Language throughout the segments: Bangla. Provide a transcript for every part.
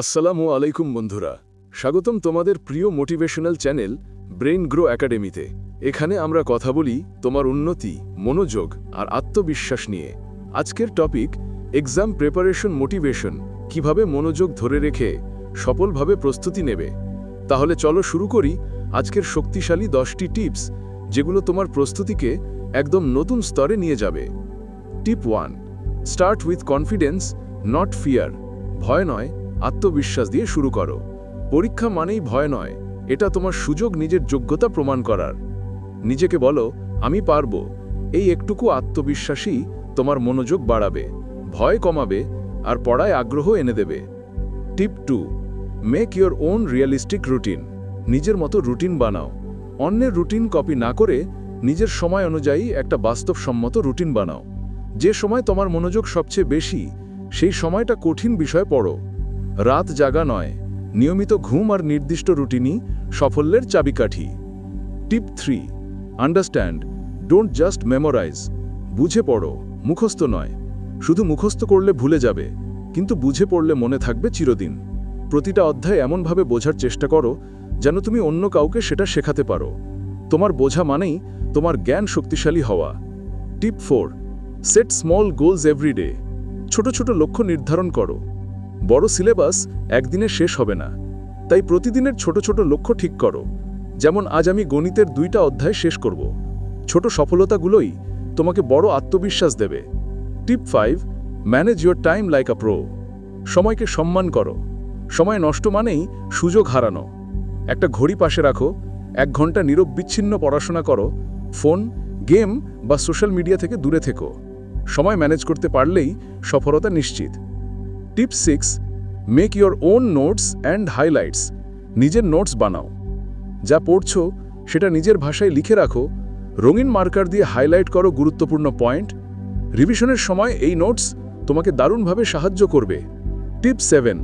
আসসালামু আলাইকুম বন্ধুরা। স্বাগতম তোমাদের প্রিয় মোটিভেশনাল চ্যানেল ব্রেন গ্রো একাডেমিতে। এখানে আমরা কথা বলি তোমার উন্নতি, মনোযোগ আর আত্মবিশ্বাস নিয়ে। আজকের টপিক, এক্সাম প্রেপারেশন মোটিভেশন, কীভাবে মনোযোগ ধরে রেখে সফলভাবে প্রস্তুতি নেবে। তাহলে চলো শুরু করি আজকের শক্তিশালী দশটি টিপস, যেগুলো তোমার প্রস্তুতিকে একদম নতুন স্তরে নিয়ে যাবে। Tip one, start with confidence, not fear. ভয় নয় আত্মবিশ্বাস দিয়ে শুরু করো। পরীক্ষা মানেই ভয় নয়, এটা তোমার সুযোগ নিজের যোগ্যতা প্রমাণ করার। নিজেকে বলো, আমি পারব। এই একটুকু আত্মবিশ্বাসই তোমার মনোযোগ বাড়াবে, ভয় কমাবে আর পড়ায় আগ্রহ এনে দেবে। Tip two, make your own realistic routine. নিজের মতো রুটিন বানাও। অন্যের রুটিন কপি না করে নিজের সময় অনুযায়ী একটা বাস্তবসম্মত রুটিন বানাও। যে সময় তোমার মনোযোগ সবচেয়ে বেশি, সেই সময়টা কঠিন বিষয় পড়ো। রাত জাগা নয়, নিয়মিত ঘুম আর নির্দিষ্ট রুটিনই সাফল্যের চাবিকাঠি। Tip three, understand, don't just memorise. বুঝে পড়ো, মুখস্থ নয়। শুধু মুখস্থ করলে ভুলে যাবে, কিন্তু বুঝে পড়লে মনে থাকবে চিরদিন। প্রতিটা অধ্যায় এমনভাবে বোঝার চেষ্টা করো, যেন তুমি অন্য কাউকে সেটা শেখাতে পারো। তোমার বোঝা মানেই তোমার জ্ঞান শক্তিশালী হওয়া। Tip four, set small goals every day. ছোট ছোট লক্ষ্য নির্ধারণ করো। বড় সিলেবাস একদিনে শেষ হবে না। তাই প্রতিদিনের ছোট ছোট লক্ষ্য ঠিক করো। যেমন আজ আমি গণিতের দুইটা অধ্যায় শেষ করব। ছোট সফলতাগুলোই তোমাকে বড় আত্মবিশ্বাস দেবে। Tip five, manage your time like a pro. সময়কে সম্মান করো। সময় নষ্ট মানেই সুযোগ হারানো। একটা ঘড়ি পাশে রাখো। এক ঘণ্টা নিরববিচ্ছিন্ন পড়াশোনা করো। ফোন, গেম বা সোশ্যাল মিডিয়া থেকে দূরে থেকো। সময় ম্যানেজ করতে পারলেই সফলতা নিশ্চিত। Tip six make your own notes and highlights নিজের নোটস বানাও। যা পড়ছো, সেটা নিজের ভাষায় লিখে রাখো, রঙিন মার্কার দিয়ে হাইলাইট করো গুরুত্বপূর্ণ পয়েন্ট রিভিশনের সময় এই নোটস তোমাকে দারুণভাবে সাহায্য করবে। Tip seven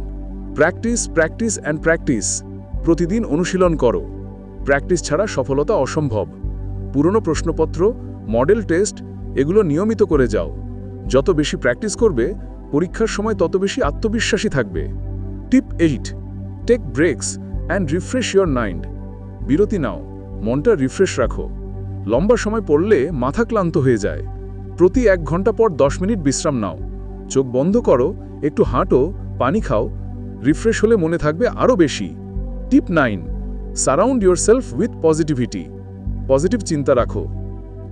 practice practice and practice প্রতিদিন অনুশীলন করো। প্র্যাকটিস ছাড়া সফলতা অসম্ভব। পুরনো প্রশ্নপত্র মডেল টেস্ট এগুলো নিয়মিত করে যাও। যত বেশি প্র্যাকটিস করবে পরীক্ষার সময় তত বেশি আত্মবিশ্বাসী থাকবে। Tip eight, take breaks and refresh your mind. বিরতি নাও, মনটা রিফ্রেশ রাখো। লম্বা সময় পড়লে মাথা ক্লান্ত হয়ে যায়। প্রতি এক ঘণ্টা পর দশ মিনিট বিশ্রাম নাও। চোখ বন্ধ করো, একটু হাঁটো, পানি খাও, রিফ্রেশ হলে মনে থাকবে আরও বেশি। Tip nine, surround yourself with positivity. Positive চিন্তা রাখো।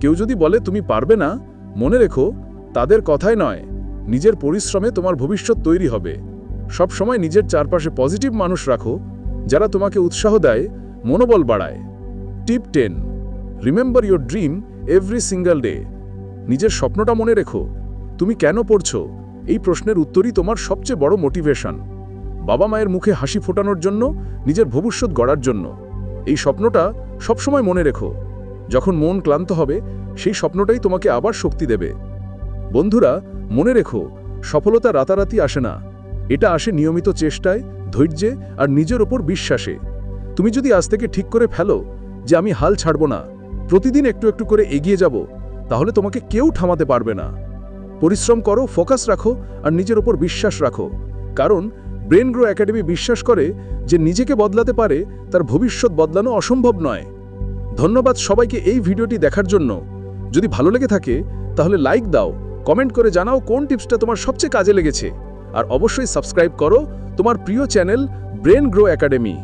কেউ যদি বলে, তুমি পারবে না, মনে রেখো, তাদের কথাই নয়। নিজের পরিশ্রমে তোমার ভবিষ্যৎ তৈরি হবে। সব সময় নিজের চারপাশে পজিটিভ মানুষ রাখো, যারা তোমাকে উৎসাহ দেয়, মনোবল বাড়ায়। Tip ten remember your dream every single day নিজের স্বপ্নটা মনে রেখো। তুমি কেন পড়ছো? এই প্রশ্নের উত্তরই তোমার সবচেয়ে বড় মোটিভেশন বাবা মায়ের মুখে হাসি ফোটানোর জন্য, নিজের ভবিষ্যৎ গড়ার জন্য। এই স্বপ্নটা সবসময় মনে রেখো। যখন মন ক্লান্ত হবে, সেই স্বপ্নটাই তোমাকে আবার শক্তি দেবে। বন্ধুরা মনে রেখো, সফলতা রাতারাতি আসে না। এটা আসে নিয়মিত চেষ্টায়, ধৈর্যে আর নিজের ওপর বিশ্বাসে। তুমি যদি আজ থেকে ঠিক করে ফেলো যে আমি হাল ছাড়ব না, প্রতিদিন একটু একটু করে এগিয়ে যাব, তাহলে তোমাকে কেউ থামাতে পারবে না। পরিশ্রম করো, ফোকাস রাখো আর নিজের ওপর বিশ্বাস রাখো। কারণ ব্রেন গ্রো একাডেমি বিশ্বাস করে যে নিজেকে বদলাতে পারে, তার ভবিষ্যৎ বদলানো অসম্ভব নয়। ধন্যবাদ সবাইকে এই ভিডিওটি দেখার জন্য। যদি ভালো লেগে থাকে, তাহলে লাইক দাও কমেন্ট করে জানাও কোন টিপসটা তোমার সবচেয়ে কাজে লেগেছে। আর অবশ্যই সাবস্ক্রাইব করো তোমার প্রিয় চ্যানেল ব্রেন গ্রো একাডেমি।